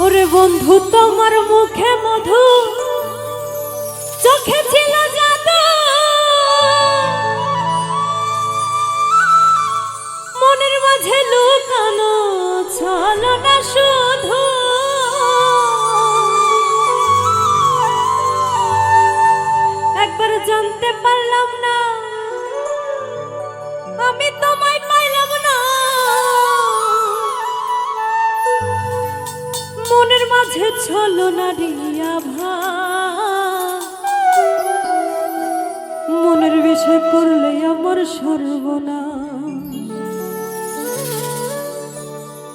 ওরে বন্ধু তোমার মুখে মধু। চোখে ছিল মাঝে ছলো না রিয়া ভা মনের বিষয় করলে আমার সর্বনা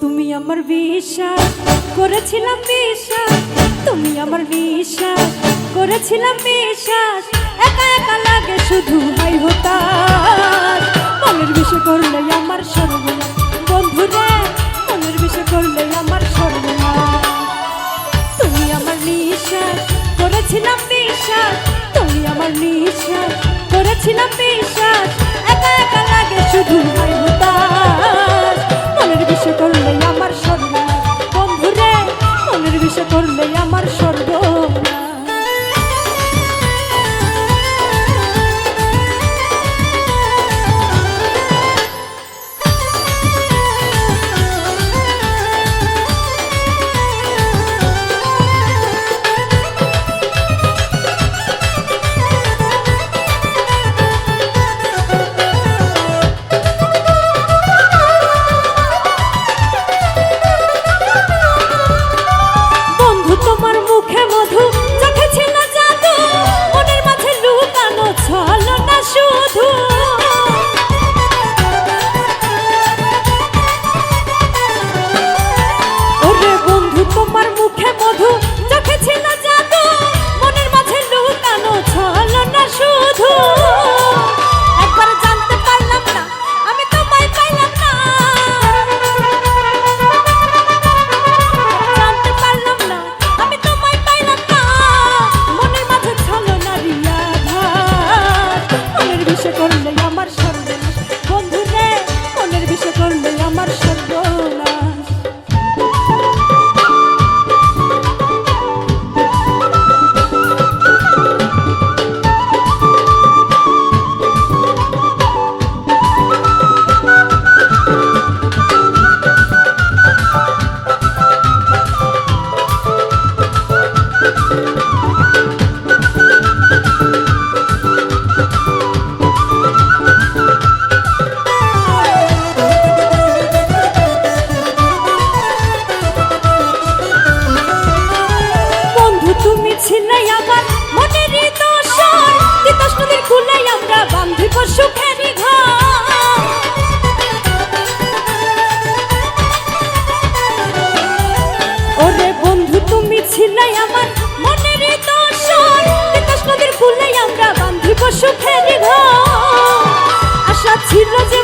তুমি আমার বিশ্বাস করেছিলাম বিশ্বাস। তুমি আমার বিশ্বাস করেছিলাম বিশ্বাস। একা একা লাগে শুধু হাই হতাশ মনের বিষয় করলে আমার সর্বনা বন্ধু রে মনের বিষয় করলে নিঃশ্বাস করেছিলাম বিশ্বাস একা একা চোখে ছিল জাদু মনের মাঝে লুকানো ছলনা শুধু। তুমি ছিলে আমার মনের দর্শন। তিতাস নদীর ফুলে আমরা বান্ধিব সুখের ঘর। আশা ছিল যে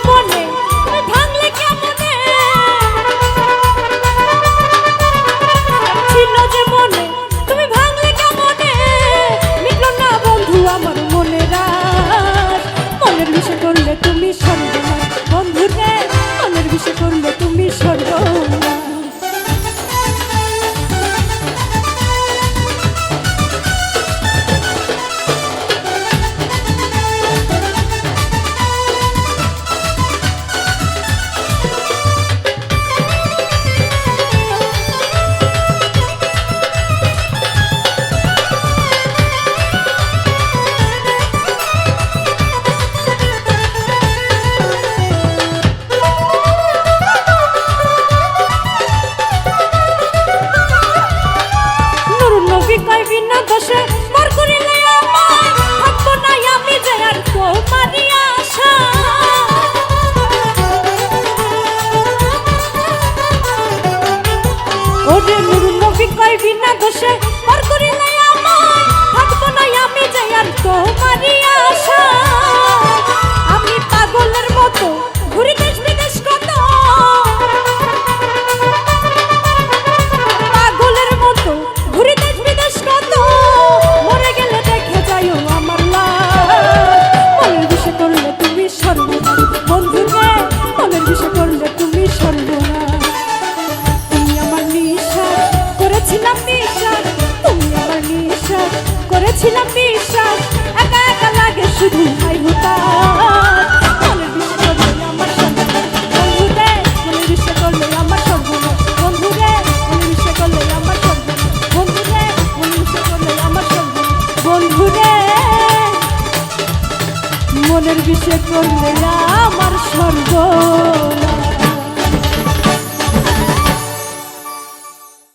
নুর নবী দোষে মর করিলে আমায় থাকব না আমি যে আর তোমারই আশা। ওরে নুর নবী কয় বিনা দোষে মর করিলে আমায় থাকব না আমি যে আর তোমারই আশা। পাচ্ছি না বিশ্বাস একা একা লাগে শুধু ভাই ভূতা মনের বিষে করলে আমার সর্বনা